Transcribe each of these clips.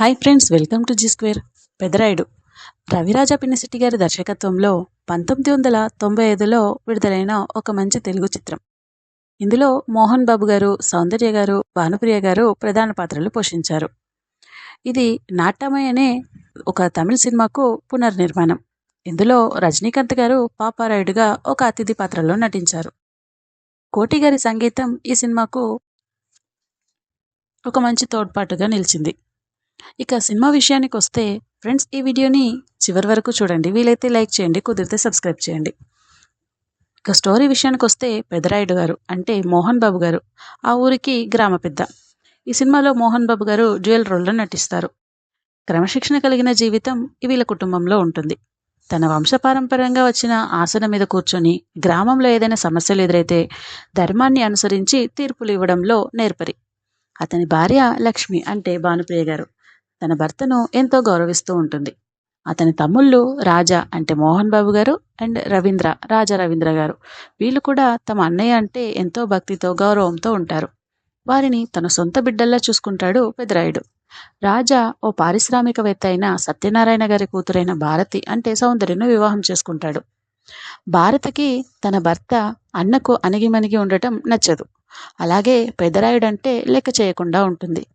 Hi friends welcome to Zee square. Pedarayudu. Raviraja Pinisetty గారి దర్శకత్వంలో పంతొమ్మిది వందల తొంభై ఐదులో విడుదలైన ఒక మంచి తెలుగు చిత్రం. ఇందులో మోహన్ బాబు గారు సౌందర్య గారు భానుప్రియ గారు ప్రధాన పాత్రలు పోషించారు. ఇది నాట్యమయ అనే ఒక తమిళ సినిమాకు పునర్నిర్మాణం. ఇందులో రజనీకాంత్ గారు పాపారాయుడుగా ఒక అతిథి పాత్రలో నటించారు. కోటి గారి సంగీతం ఈ సినిమాకు ఒక మంచి తోడ్పాటుగా నిలిచింది. ఇక సినిమా విషయానికి వస్తే ఫ్రెండ్స్ ఈ వీడియోని చివరి వరకు చూడండి. వీలైతే లైక్ చేయండి కుదిరితే సబ్స్క్రైబ్ చేయండి. ఇక స్టోరీ విషయానికి వస్తే పెదరాయుడు గారు అంటే మోహన్ బాబు గారు ఆ ఊరికి గ్రామ పెద్ద. ఈ సినిమాలో మోహన్ బాబు గారు డ్యూయల్ రోల్లో నటిస్తారు. క్రమశిక్షణ కలిగిన జీవితం వీళ్ళ కుటుంబంలో ఉంటుంది. తన వంశపారంపర్యంగా వచ్చిన ఆసనం మీద కూర్చొని గ్రామంలో ఏదైనా సమస్యలు ఎదురైతే ధర్మాన్ని అనుసరించి తీర్పులు ఇవ్వడంలో నేర్పరి. అతని భార్య లక్ష్మి అంటే భానుప్రియ గారు. తన భర్తను ఎంతో గౌరవిస్తూ ఉంటుంది. అతని తమ్ముళ్ళు రాజా అంటే మోహన్ బాబు గారు అండ్ రవీంద్ర రాజా రవీంద్ర గారు. వీళ్ళు కూడా తమ అన్నయ్య అంటే ఎంతో భక్తితో గౌరవంతో ఉంటారు. వారిని తన సొంత బిడ్డల్లా చూసుకుంటాడు పెదరాయుడు. రాజా ఓ పారిశ్రామికవేత్త అయిన సత్యనారాయణ గారి కూతురైన భారతి అంటే సౌందర్యను వివాహం చేసుకుంటాడు. భారతికి తన భర్త అన్నకు అణిగిమణిగి ఉండటం నచ్చదు. అలాగే పెదరాయుడంటే లెక్క చేయకుండా ఉంటుంది.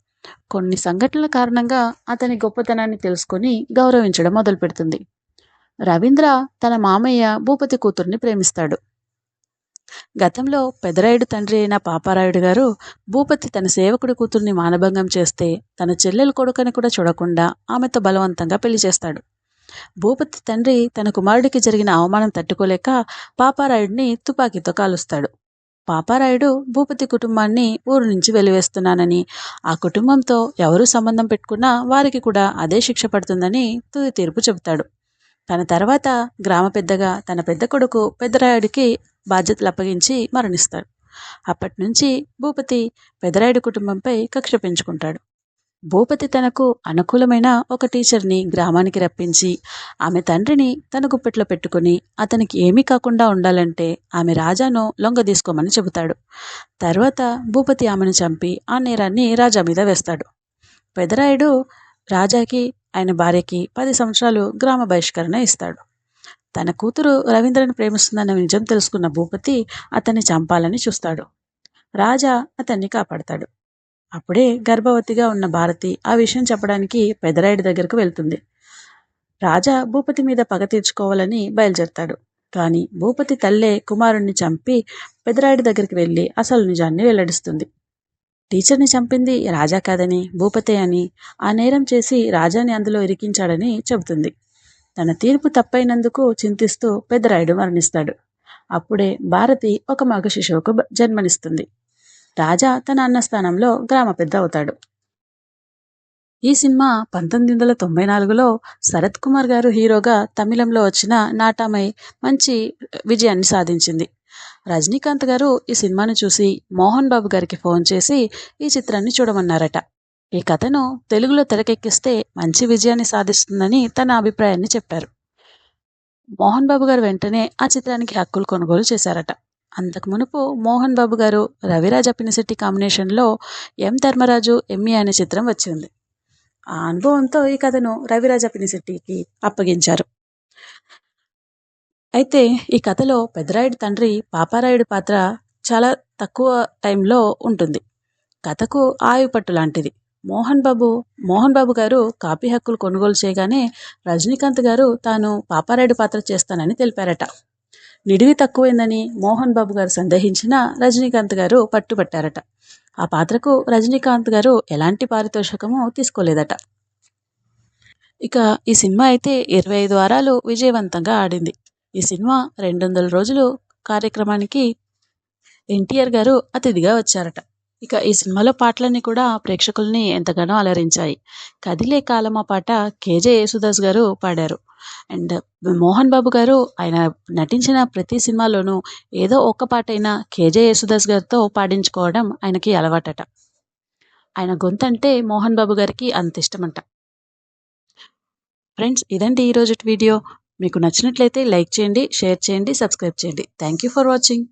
కొన్ని సంఘటనల కారణంగా అతని గొప్పతనాన్ని తెలుసుకొని గౌరవించడం మొదలు పెడుతుంది రవీంద్ర తన మామయ్య భూపతి కూతుర్ని ప్రేమిస్తాడు. గతంలో పెదరాయుడు తండ్రి అయిన పాపారాయుడు గారు భూపతి తన సేవకుడి కూతుర్ని మానభంగం చేస్తే తన చెల్లెలు కొడుకని కూడా చూడకుండా ఆమెతో బలవంతంగా పెళ్ళి చేస్తాడు. భూపతి తండ్రి తన కుమారుడికి జరిగిన అవమానం తట్టుకోలేక పాపారాయుడిని తుపాకీతో కాలుస్తాడు. పాపారాయుడు భూపతి కుటుంబాన్ని ఊరు నుంచి వెలివేస్తున్నానని ఆ కుటుంబంతో ఎవరు సంబంధం పెట్టుకున్నా వారికి కూడా అదే శిక్ష పడుతుందని తుది తీర్పు చెబుతాడు. తన తర్వాత గ్రామ పెద్దగా తన పెద్ద కొడుకు పెద్దరాయుడికి బాధ్యతలు అప్పగించి మరణిస్తాడు. అప్పటి నుంచి భూపతి పెదరాయుడు కుటుంబంపై కక్ష పెంచుకుంటాడు. భూపతి తనకు అనుకూలమైన ఒక టీచర్ని గ్రామానికి రప్పించి ఆమె తండ్రిని తన గుప్పెట్లో పెట్టుకుని అతనికి ఏమీ కాకుండా ఉండాలంటే ఆమె రాజాను లొంగ తీసుకోమని చెబుతాడు. తర్వాత భూపతి ఆమెను చంపి ఆ నేరాన్ని రాజా మీద వేస్తాడు. పెదరాయుడు రాజాకి ఆయన భార్యకి పది సంవత్సరాలు గ్రామ బహిష్కరణ ఇస్తాడు. తన కూతురు రవీంద్రను ప్రేమిస్తుందన్న నిజం తెలుసుకున్న భూపతి అతన్ని చంపాలని చూస్తాడు. రాజా అతన్ని కాపాడతాడు. అప్పుడే గర్భవతిగా ఉన్న భారతి ఆ విషయం చెప్పడానికి పెదరాయుడి దగ్గరకు వెళ్తుంది. రాజా భూపతి మీద పగ తీర్చుకోవాలని బయలుదేరతాడు. కానీ భూపతి తల్లే కుమారుణ్ణి చంపి పెదరాయుడి దగ్గరికి వెళ్ళి అసలు నిజాన్ని వెల్లడిస్తుంది. టీచర్ని చంపింది రాజా కాదని భూపతే అని ఆ నేరం చేసి రాజాని అందులో ఇరికించాడని చెబుతుంది. తన తీర్పు తప్పైనందుకు చింతిస్తూ పెదరాయుడు మరణిస్తాడు. అప్పుడే భారతి ఒక మగ శిశువుకు జన్మనిస్తుంది. రాజా తన అన్న స్థానంలో గ్రామ పెద్ద అవుతాడు ఈ సినిమా పంతొమ్మిది వందల తొంభై నాలుగులో శరత్ కుమార్ గారు హీరోగా తమిళంలో వచ్చిన నాటామై మంచి విజయాన్ని సాధించింది. రజనీకాంత్ గారు ఈ సినిమాను చూసి మోహన్ బాబు గారికి ఫోన్ చేసి ఈ చిత్రాన్ని చూడమన్నారట. ఈ కథను తెలుగులో తెరకెక్కిస్తే మంచి విజయాన్ని సాధిస్తుందని తన అభిప్రాయాన్ని చెప్పారు. మోహన్ బాబు గారు వెంటనే ఆ చిత్రానికి హక్కులు కొనుగోలు చేశారట. అంతకు మునుపు మోహన్ బాబు గారు రవిరాజ్ అప్పినశెట్టి కాంబినేషన్లో ఎం ధర్మరాజు ఎమ్మి అనే చిత్రం వచ్చింది. ఆ అనుభవంతో ఈ కథను రవిరాజ అప్పినశెట్టికి అప్పగించారు. అయితే ఈ కథలో పెద్దరాయుడు తండ్రి పాపారాయుడు పాత్ర చాలా తక్కువ టైంలో ఉంటుంది. కథకు ఆయుపట్టు లాంటిది. మోహన్ బాబు మోహన్ బాబు గారు కాపీ హక్కులు కొనుగోలు చేయగానే రజనీకాంత్ గారు తాను పాపారాయుడు పాత్ర చేస్తానని తెలిపారట. నిడివి తక్కువైందని మోహన్ బాబు గారు సందేహించిన రజనీకాంత్ గారు పట్టుబట్టారట. ఆ పాత్రకు రజనీకాంత్ గారు ఎలాంటి పారితోషికము తీసుకోలేదట. ఇక ఈ సినిమా అయితే ఇరవై ఐదు వారాలు విజయవంతంగా ఆడింది. ఈ సినిమా రెండు వందల రోజులు కార్యక్రమానికి ఎన్టీఆర్ గారు అతిథిగా వచ్చారట. ఇక ఈ సినిమాలో పాటలన్నీ కూడా ప్రేక్షకుల్ని ఎంతగానో అలరించాయి. కదిలే కాలమా పాట కేజే యేసుదాస్ గారు పాడారు. అండ్ మోహన్ బాబు గారు ఆయన నటించిన ప్రతి సినిమాలోనూ ఏదో ఒక్క పాట అయినా కేజే యేసుదాస్ గారితో పాడించుకోవడం ఆయనకి అలవాటట. ఆయన గొంతు అంటే మోహన్ బాబు గారికి అంత ఇష్టమంట. ఫ్రెండ్స్ ఇదండి ఈరోజు వీడియో. మీకు నచ్చినట్లయితే లైక్ చేయండి షేర్ చేయండి సబ్స్క్రైబ్ చేయండి. Thank you for watching.